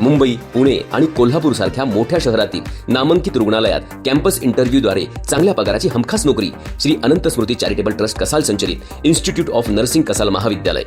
मुंबई पुणे आणि कोल्हापूर सारख्या मोठ्या शहरातील नामांकित रुग्णालयात कॅम्पस इंटरव्ह्यूद्वारे चांगल्या पगाराची हमखास नोकरी. श्री अनंत स्मृती चॅरिटेबल ट्रस्ट कसाल संचलित इन्स्टिट्यूट ऑफ नर्सिंग कसाल महाविद्यालय.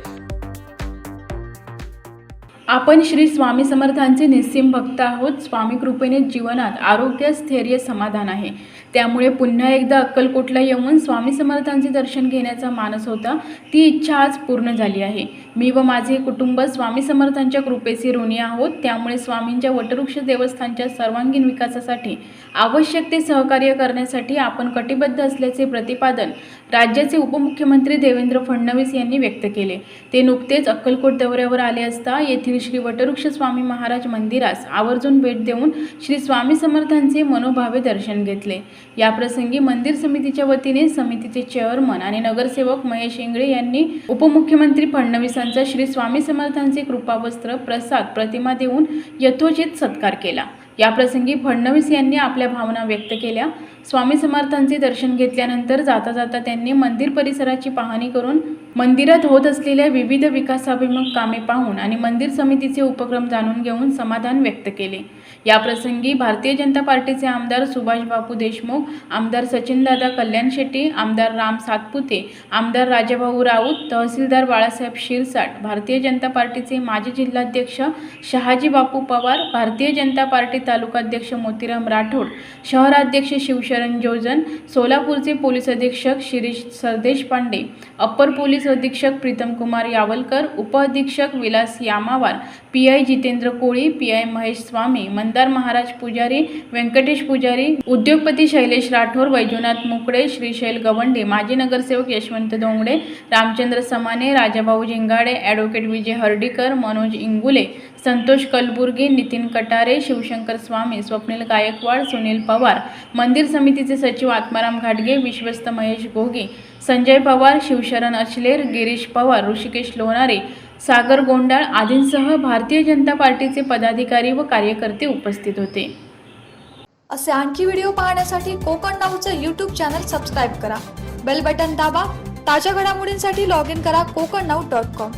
आपण श्री स्वामी समर्थांचे निस्सीम भक्त आहोत. स्वामी कृपेने जीवनात आरोग्य स्थैर्य समाधान आहे. त्यामुळे पुन्हा एकदा अक्कलकोटला येऊन स्वामी समर्थांचे दर्शन घेण्याचा मानस होता. ती इच्छा आज पूर्ण झाली आहे. मी व माझे कुटुंब स्वामी समर्थांच्या कृपेचे ऋणी आहोत. त्यामुळे स्वामींच्या वटवृक्ष देवस्थानच्या सर्वांगीण विकासासाठी आवश्यक ते सहकार्य करण्यासाठी आपण कटिबद्ध असल्याचे प्रतिपादन राज्याचे उपमुख्यमंत्री देवेंद्र फडणवीस यांनी व्यक्त केले. ते नुकतेच अक्कलकोट दौऱ्यावर आले असता येथील श्री वटवृक्ष स्वामी महाराज मंदिरास आवर्जून भेट देऊन श्री स्वामी समर्थांचे मनोभावे दर्शन घेतले. याप्रसंगी मंदिर समितीच्या वतीने समितीचे चेअरमन आणि नगरसेवक महेश इंगळे यांनी उपमुख्यमंत्री फडणवीस संत श्री स्वामी समर्थांचे कृपावस्त्र प्रसाद प्रतिमा देऊन यथोचित सत्कार केला. याप्रसंगी फडणवीस यांनी आपल्या भावना व्यक्त केल्या. स्वामी समर्थांचे दर्शन घेतल्यानंतर जाता जाता त्यांनी मंदिर परिसराची पाहणी करून मंदिरात होत असलेल्या विविध विकासाभिमुख कामे पाहून आणि मंदिर समितीचे उपक्रम जाणून घेऊन समाधान व्यक्त केले. याप्रसंगी भारतीय जनता पार्टीचे आमदार सुभाष बापू देशमुख आमदार सचिनदादा कल्याण शेट्टी आमदार राम सातपुते आमदार राजाभाऊ राऊत तहसीलदार बाळासाहेब शिरसाट भारतीय जनता पार्टीचे माजी जिल्हाध्यक्ष शहाजी बापू पवार भारतीय जनता पार्टी तालुकाध्यक्ष मोतीराम राठोड शहराध्यक्ष शिवशरण जोजन सोलापूरचे पोलीस अधीक्षक Shirish Sardeshpande upper police अधीक्षक प्रीतम कुमार यावलकर उपअधीक्षक Vilas Yamawar P I Jitendra Koli P I Mahesh Swami Mandar Maharaj Pujari Venkatesh Pujari उद्योगपती शैलेश राठोर वैजनाथ मुकडे श्रीशैल गवंडे माजी नगरसेवक यशवंत धोंगडे रामचंद्र समाने राजाभाऊ झिंगाडे ॲडव्होकेट विजय हर्डीकर मनोज इंगुले संतोष कलबुर्गे नितीन कटारे शिवशंकर स्वामी स्वप्नील गायकवाड सुनील पवार मंदिर समितीचे सचिव आत्माराम घाटगे विश्वस्त महेश घोगे संजय पवार शिवशरण अचलेर गिरीश पवार ऋषिकेश लोणारे सागर गोंडाळ आदींसह भारतीय जनता पार्टीचे पदाधिकारी व कार्यकर्ते उपस्थित होते. असे आणखी व्हिडिओ पाहण्यासाठी कोकण नाऊचं यूट्यूब चॅनल सबस्क्राईब करा. बेल बटन दाबा. ताज्या घडामोडींसाठी लॉग इन करा कोकण नाऊ डॉट कॉम